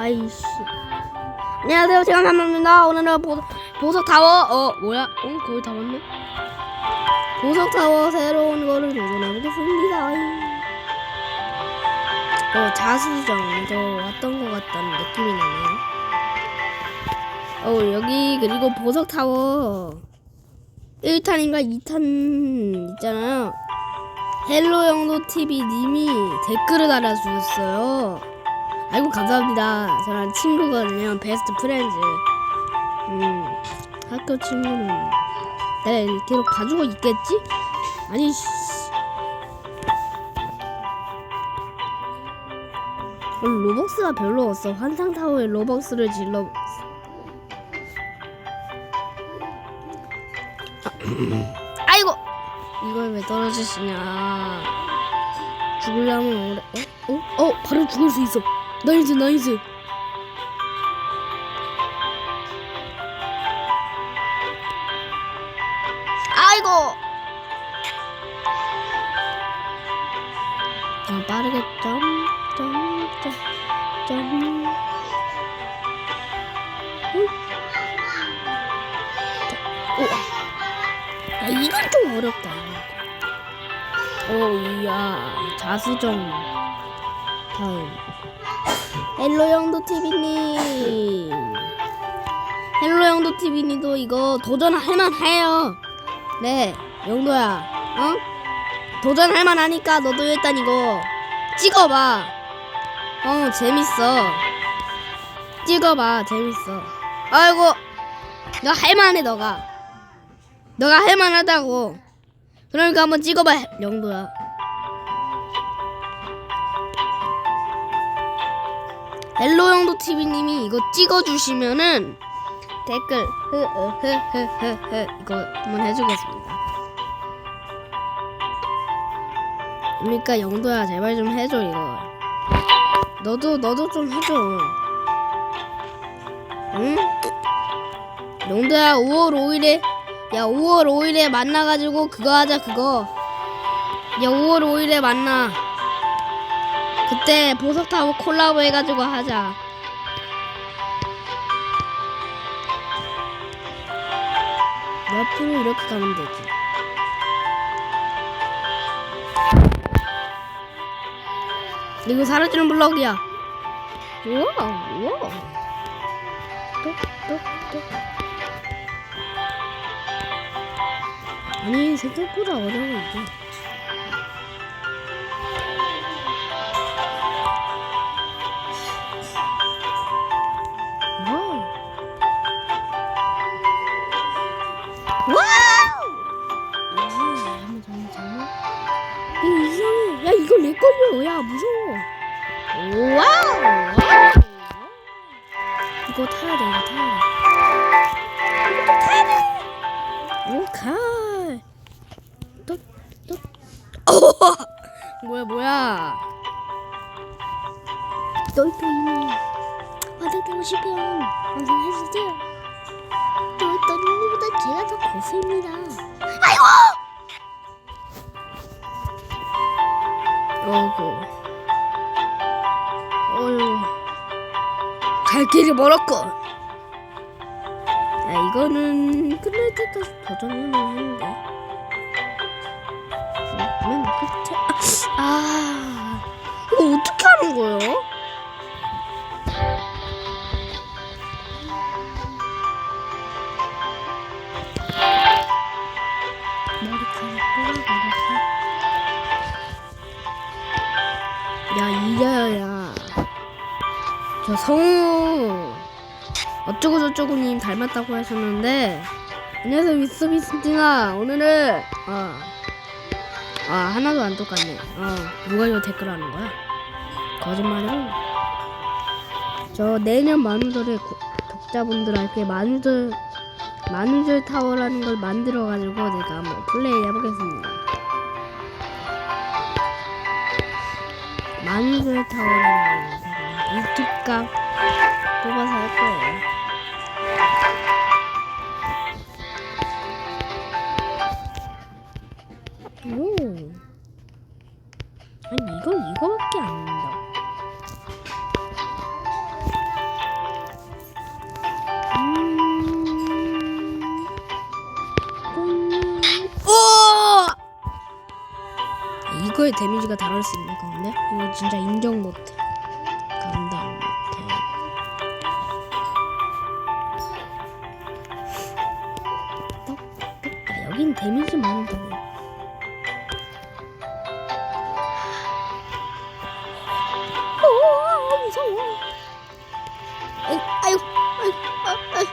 아이씨. 안녕하세요. 제가 만납니다. 오늘은 보, 보석 타워. 어, 뭐야? 어, 거기 다 왔네. 보석 타워 새로운 거를 도전해보겠습니다. 어, 자수정. 저 왔던 것 같다는 느낌이 나네요. 어, 여기, 그리고 보석 타워. 1탄인가 2탄 있잖아요. 헬로 영도 TV 님이 댓글을 달아주셨어요. 아이고 감사합니다. 저랑 친구거든요. 베스트 프렌즈. 음 학교 친구는 내가 계속 가지고 있겠지? 아니 씨. 어, 로벅스가 별로 없어. 환상 타워에 로벅스를 질러. 아이고 이걸 왜 떨어지시냐? 죽으려면 오래. 어? 어? 어? 바로 죽을 수 있어. 나이스 나이스. 아이고. 자 빠르게 점점점 점. 어? 우와. 야 이건 좀 어렵다. 오 이야 자수정 다음 헬로 형도 TV님 헬로 형도 TV님도 이거 도전할 만 해요. 네 영도야 어? 도전할 만 하니까 너도 일단 이거 찍어봐. 어 재밌어. 찍어봐 재밌어. 아이고 너 할만해 너가. 너가 할만하다고. 그러니까 한번 찍어봐 영도야 헬로 영도 TV님이 이거 찍어주시면은 댓글 흐흐흐흐흐 이거 한번 해주겠습니다. 그러니까 영도야 제발 좀 해줘 이거. 너도 너도 좀 해줘. 응? 영도야 5월 5일에 야 5월 5일에 만나가지고 그거 하자 그거. 야 5월 5일에 만나. 그때 보석 타고 콜라보 해가지고 하자. 옆으로 이렇게 가면 되지. 이거 사라지는 블럭이야. 우와, 우와. 또, 또, 또. 아니, 생각보다 어려워, 이게. 내 걸려. 야, 무서워. 와우! 이거 타야 돼, 이거 타야 돼. 이거 타야 돼! 오, 가! 또, 또. 뭐야, 뭐야. 똘똘이님. 완성되고 싶으면 완성해주세요. 똘똘이님보다 제가 더 고수입니다. 아이고! 어구. 어휴. 갈 길이 멀었고. 야, 이거는 끝날 때까지 도전을 했는데. 맨 끝에. 아, 아. 이거 어떻게 하는 거예요? 저 성우 어쩌고저쩌고님 닮았다고 하셨는데 안녕하세요 미스미스티나. 오늘은 아, 아 하나도 안 똑같네. 어 누가 이거 댓글 하는 거야? 거짓말이고 저 내년 만우절에 독자분들한테 만우절 만우절 타워라는 걸 만들어 가지고 제가 한번 플레이 해보겠습니다. 만우절 타워라는 거. 6기값 뽑아서 할 거예요. 오. 아니 이거 이거밖에 안 된다. 음. 이거의 데미지가 다를 수 있는 건데 이거 진짜 인정 못해. 여긴 데미지 많은 편이야 오 무서워 아유 아유 아, 아유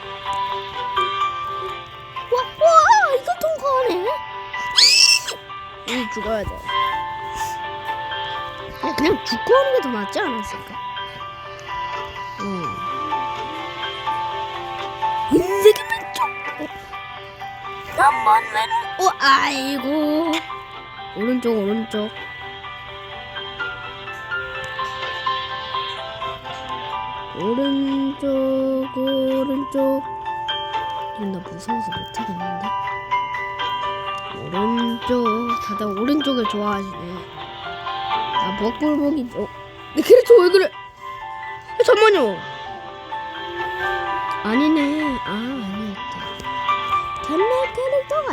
와, 와, 이거 통과하네. 이 죽어야 돼. 야, 그냥 죽고 하는 게 더 낫지 않았을까? 응. 한번 왼. 어, 아이고. 오른쪽, 오른쪽. 오른쪽, 오른쪽. 이건 나 무서워서 못하겠는데? 오른쪽 다들 오른쪽을 좋아하시네 나 먹불복이죠 내 캐릭터 왜 그래 아, 잠만요 아니네 아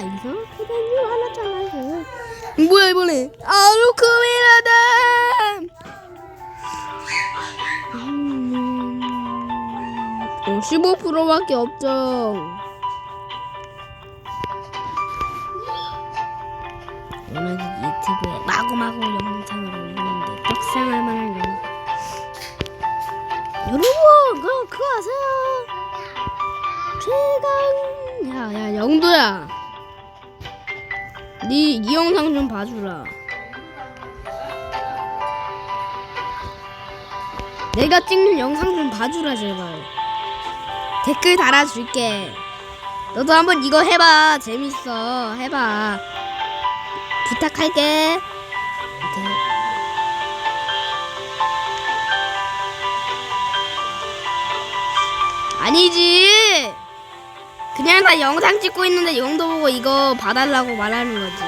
이상하게 된줄 알았잖아요. 뭐야 이번에? 아루크미라다! 음, 어, 15%밖에 없죠. 오늘 유튜브에 마구마구 영상을 올리는데 떡상할 만한 영상. 여러분 그럼 그거 아세요? 최강 야야 영도야 네 이 영상 좀 봐주라. 내가 찍는 영상 좀 봐주라 제발. 댓글 달아줄게. 너도 한번 이거 해봐. 재밌어. 해봐. 부탁할게. 아니지. 그냥 나 영상 찍고 있는데 영도 보고 이거 봐달라고 말하는 거지.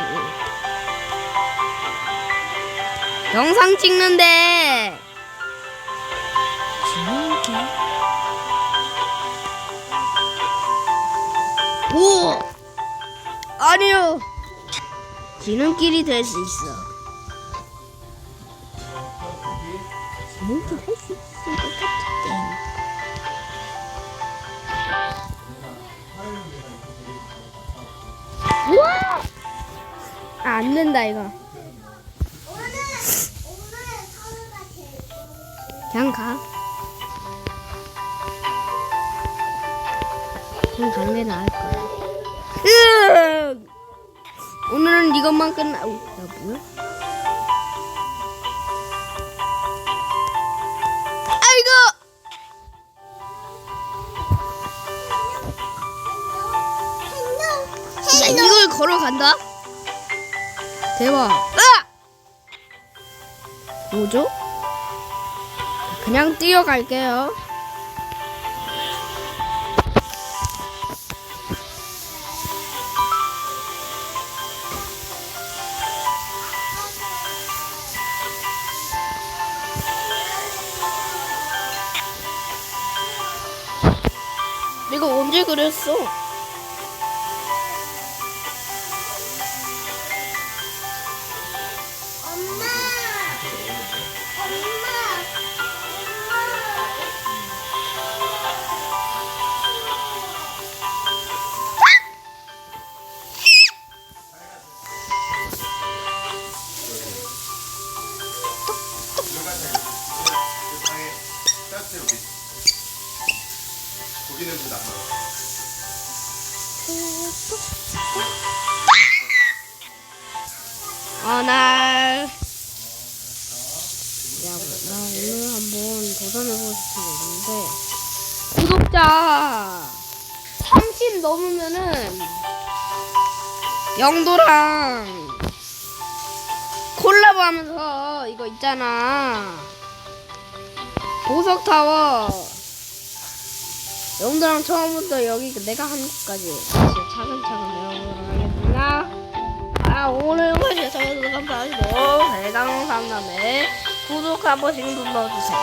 영상 찍는데. 오! 아니요. 지름길이 될 수 있어. 지름길 할수 있을 것 같은데. 아, 안 된다, 이거. 그냥 가. 그냥 가는 게 나을 거야. 오늘은 이것만 끝나. 어, 야 뭐야? 이걸 걸어간다? 대박. 아! 뭐죠? 그냥 뛰어갈게요. 내가 언제 그랬어? 어, 날. 야, 나 오늘 한번 도전해보고 싶은 게 있는데, 구독자 30 넘으면은, 영도랑 콜라보 하면서 이거 있잖아. 보석타워. 영도랑 처음부터 여기 내가 한 곳까지 차근차근 배워보도록 하겠습니다. 아 오늘 보셔서 감사하시고 대강 상담에 구독 한 번씩 눌러주세요.